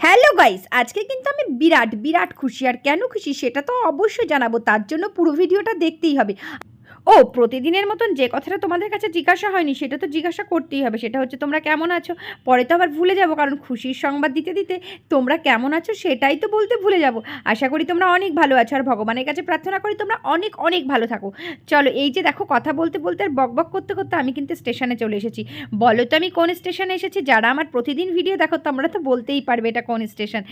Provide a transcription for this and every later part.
Hello guys আজকে কিন্তু আমি বিরাট বিরাট খুশি। আর কেন খুশি সেটা তো অবশ্যই জানাব। তার জন্য পুরো ভিডিওটা দেখতেই হবে। ও, প্রতিদিনের মতন যে কথাটা তোমাদের কাছে জিজ্ঞাসা হয়নি, সেটা তো জিজ্ঞাসা করতেই হবে। সেটা হচ্ছে তোমরা কেমন আছো? পরে তো আবার ভুলে যাব, কারণ খুশির সংবাদ দিতে দিতে তোমরা কেমন আছো সেটাই তো বলতে ভুলে যাব। আশা করি তোমরা অনেক ভালো আছো আর ভগবানের কাছে প্রার্থনা করি তোমরা অনেক অনেক ভালো থাকো। চলো, এই যে দেখো কথা বলতে বলতে আর বক বক করতে করতে আমি কিন্তু স্টেশনে চলে এসেছি। বলো তো আমি কোন স্টেশনে এসেছি? যারা আমার প্রতিদিন ভিডিও দেখো তোমরা তো বলতেই পারবে এটা কোন স্টেশন।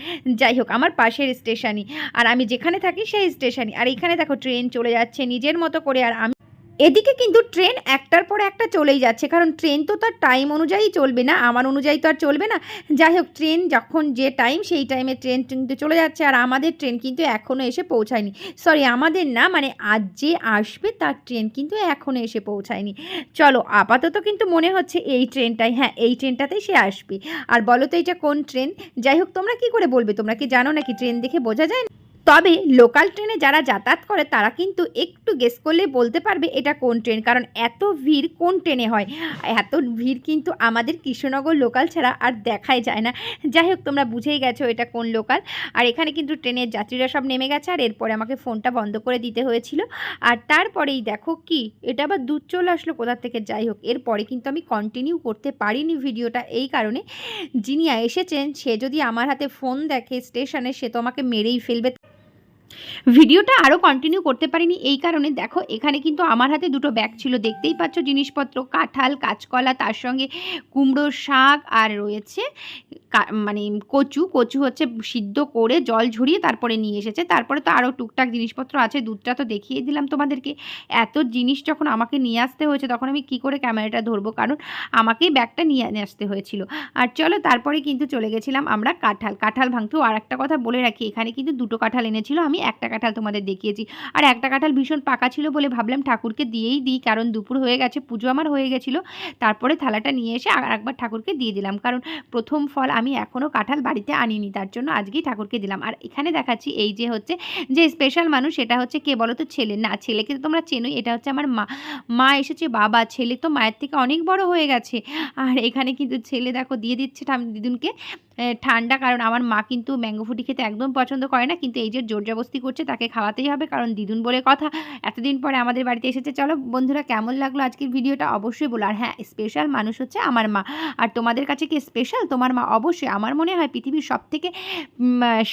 যাই হোক, আমার পাশের স্টেশনই। আর আমি যেখানে থাকি সেই স্টেশনই। আর এখানে দেখো ট্রেন চলে যাচ্ছে নিজের মতো করে, আর আমি এদিকে কিন্তু ট্রেন একটার পর একটা চলেই যাচ্ছে, কারণ ট্রেন তো তার টাইম অনুযায়ী চলবে না, আমার অনুযায়ী তো আর চলবে না। যাই হোক, ট্রেন যখন যে টাইম সেই টাইমে ট্রেন কিন্তু চলে যাচ্ছে, আর আমাদের ট্রেন কিন্তু এখনও এসে পৌঁছায়নি। সরি আমাদের না মানে আজ যে আসবে, তার ট্রেন কিন্তু এখনও এসে পৌঁছায়নি। চলো, আপাতত কিন্তু মনে হচ্ছে এই ট্রেনটাই হ্যাঁ এই ট্রেনটাতেই সে আসবে। আর বলো তো এটা কোন ট্রেন? যাই হোক, তোমরা কি করে বলবে? তোমরা কি জানো নাকি? ট্রেন দেখে বোঝা যায় না? তবে লোকাল ট্রেনে যারা যাতায়াত করে, তারা কিন্তু একটু গেস করলে বলতে পারবে এটা কোন ট্রেন। কারণ এত ভিড় কোন ট্রেনে হয়? এত ভিড় কিন্তু আমাদের কৃষ্ণনগর লোকাল ছাড়া আর দেখাই যায় না। যাই হোক, তোমরা বুঝেই গেছো এটা কোন লোকাল। আর এখানে কিন্তু ট্রেনের যাত্রীরা সব নেমে গেছে, আর এরপরে আমাকে ফোনটা বন্ধ করে দিতে হয়েছিল। আর তারপরেই দেখো কি, এটা আবার দুধ চলে আসলো কোথা থেকে? যাই হোক, এরপরে কিন্তু আমি কন্টিনিউ করতে পারিনি ভিডিওটা এই কারণে। যিনি এসেছেন, সে যদি আমার হাতে ফোন দেখে স্টেশনে সে তো আমাকে মেরেই ফেলবে। ভিডিওটা আরও কন্টিনিউ করতে পারিনি, এই কারণে দেখো, এখানে কিন্তু আমার হাতে দুটো ব্যাগ ছিল। দেখতেই পাচ্ছ জিনিসপত্র, কাঁঠাল, কাঁচকলা, তার সঙ্গে কুমড়ো শাক, আর রয়েছে মানে কচু কচু হচ্ছে সিদ্ধ করে জল ঝরিয়ে তারপরে নিয়ে এসেছে। তারপরে তো আরও টুকটাক জিনিসপত্র আছে, দুধটা তো দেখিয়ে দিলাম তোমাদেরকে। এত জিনিস যখন আমাকে নিয়ে আসতে হয়েছে, তখন আমি কি করে ক্যামেরাটা ধরবো? কারণ আমাকেই ব্যাগটা নিয়ে আসতে হয়েছিল। আর চলো তারপরে কিন্তু চলে গেছিলাম আমরা কাঁঠাল। কাঁঠাল ভাঙতেও আর একটা কথা বলে রাখি, এখানে কিন্তু দুটো কাঁঠাল এনেছিল, আমি একটা কাঁঠাল তোমাদের দেখিয়েছি। আর একটা কাঁঠাল ভীষণ পাকা ছিল বলে ভাবলাম ঠাকুরকে দিয়েই দিই, কারণ দুপুর হয়ে গেছে, পুজো আমার হয়ে গেছিল। তারপরে থালাটা নিয়ে এসে আর একবার ঠাকুরকে দিয়ে দিলাম। কারণ প্রথম ফল আমি এখনও কাঁঠাল বাড়িতে আনিনি, তার জন্য আজকেই ঠাকুরকে দিলাম। আর এখানে দেখাচ্ছি এই যে হচ্ছে, যে স্পেশাল মানুষ, সেটা হচ্ছে কে বলো তো ছেলে। না, ছেলেকে তো তোমরা চেনোই, এটা হচ্ছে আমার মা। মা এসেছে, বাবা। ছেলে তো মায়ের থেকে অনেক বড় হয়ে গেছে। আর এখানে কিন্তু ছেলে দেখো, দিয়ে দিচ্ছে দিদুনকে। ঠান্ডা, কারণ আমার মা কিন্তু ম্যাঙ্গো ফুটি খেতে একদম পছন্দ করে না, কিন্তু এই যে জোর জবস্তি করছে, তাকে খাওয়াতেই হবে, কারণ দিদুন বলে কথা। এতদিন পরে আমাদের বাড়িতে এসেছে। চলো বন্ধুরা, কেমন লাগল আজকের ভিডিওটা? অবশ্যই বলো। আর হ্যাঁ স্পেশাল মানুষ হচ্ছে আমার মা। আর তোমাদের কাছে কি স্পেশাল তোমার মা অবশ্যই। আমার মনে হয় পৃথিবীর সব থেকে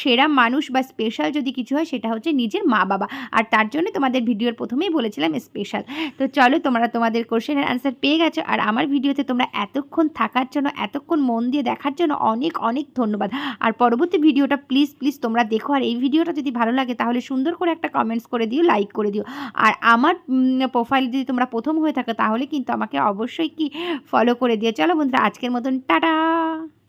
সেরা মানুষ বা স্পেশাল যদি কিছু হয়, সেটা হচ্ছে নিজের মা বাবা। আর তার জন্য তোমাদের ভিডিওর প্রথমেই বলেছিলাম স্পেশাল তো চলো, তোমরা তোমাদের কোশ্চেনের অ্যান্সার পেয়ে গেছো। আর আমার ভিডিওতে তোমরা এতক্ষণ থাকার জন্য, এতক্ষণ মন দিয়ে দেখার জন্য অনেক অনেক ধন্যবাদ। আর পরবর্তী ভিডিওটা প্লিজ প্লিজ তোমরা দেখো। আর এই ভিডিওটা যদি ভালো লাগে, তাহলে সুন্দর করে একটা কমেন্টস করে দিও লাইক করে দিও। আর আমার প্রোফাইল যদি তোমরা প্রথম হয়ে থাকো, তাহলে কিন্তু আমাকে অবশ্যই কি ফলো করে দিও। চলো বন্ধুরা, আজকের মতন, টাটা!